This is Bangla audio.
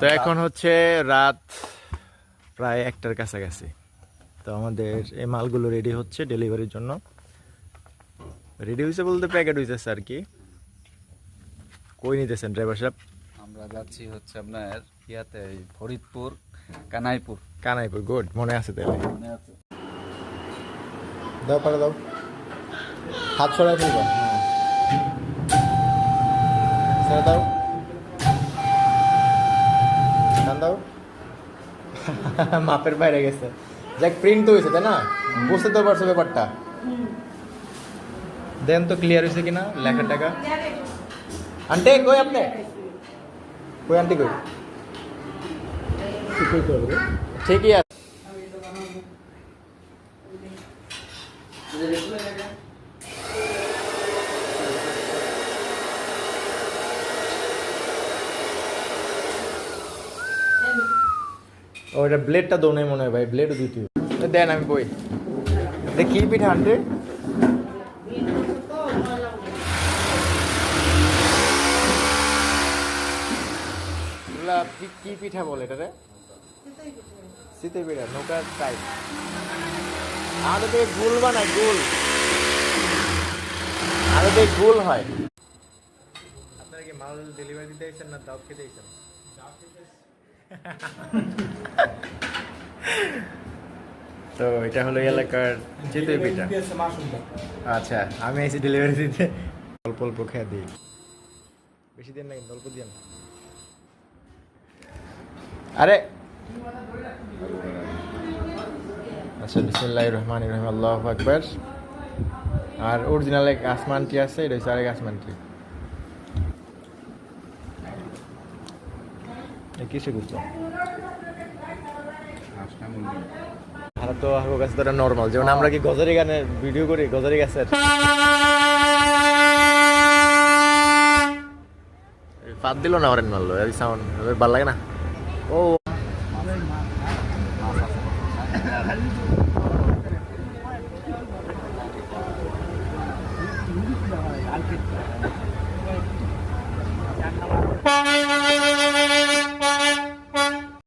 তো এখন হচ্ছে রাত প্রায় একটার কাছাকাছি। তো আমাদের এই মালগুলো রেডি হচ্ছে ডেলিভারির জন্য। রেডি হয়েছে বলতে প্যাকেট হয়েছে আর কি। কই নিতেছেন ড্রাইভার সাহেব? আমরা যাচ্ছি হচ্ছে আপনার ইয়াতে ফরিদপুর কানাইপুর। কানাইপুর গুড মনে আছে তাহলে। মনে আছে। দাও পারে দাও। হাত ছড়াই ফেলবা। ছেড়ে দাও। মাপের বাইরে গেছে যাক প্রিন্ট তো হয়েছে তাই না বুঝতে তো পারছো ব্যাপারটা দেন তো ক্লিয়ার হয়েছে কিনা লেখার টাকা আন্টি কই আপনি কই আন্টি কই ঠিকই আছে ও এটা ব্লেডটা দোনে মনে হয় ভাই ব্লেডও দিতে। দেন আমি বই। কি পিঠা এগুলা কি- কি পিঠা বলে এটা রে শীতের পিঠা নৌকার টাইপ আমাদের থেকে গুল বানায় গুল। আমাদের থেকে গুল হয়। আপনারা কি মাল ডেলিভারি দিতে না দাওয়াত খেতে তো এটা হলো এলাকার চিতই পিঠা। আচ্ছা আমি এসে ডেলিভারি দিতে অল্প অল্প খেয়ে দিই। বেশি দিন না কিন্তু অল্প দিন আরে! আচ্ছা বিসমিল্লাহ রহমান রহিম আল্লাহ আকবর। আর অরিজিনাল এক আসমান টি আছে এটা হচ্ছে আরেক আসমান কিসে কাছে তো নর্মাল যেমন আমরা কি গজারি গানের ভিডিও করি, গজারি গাছের পাত দিল না অরেন মারলো, এই সাউন্ড ভালো লাগে না? ও।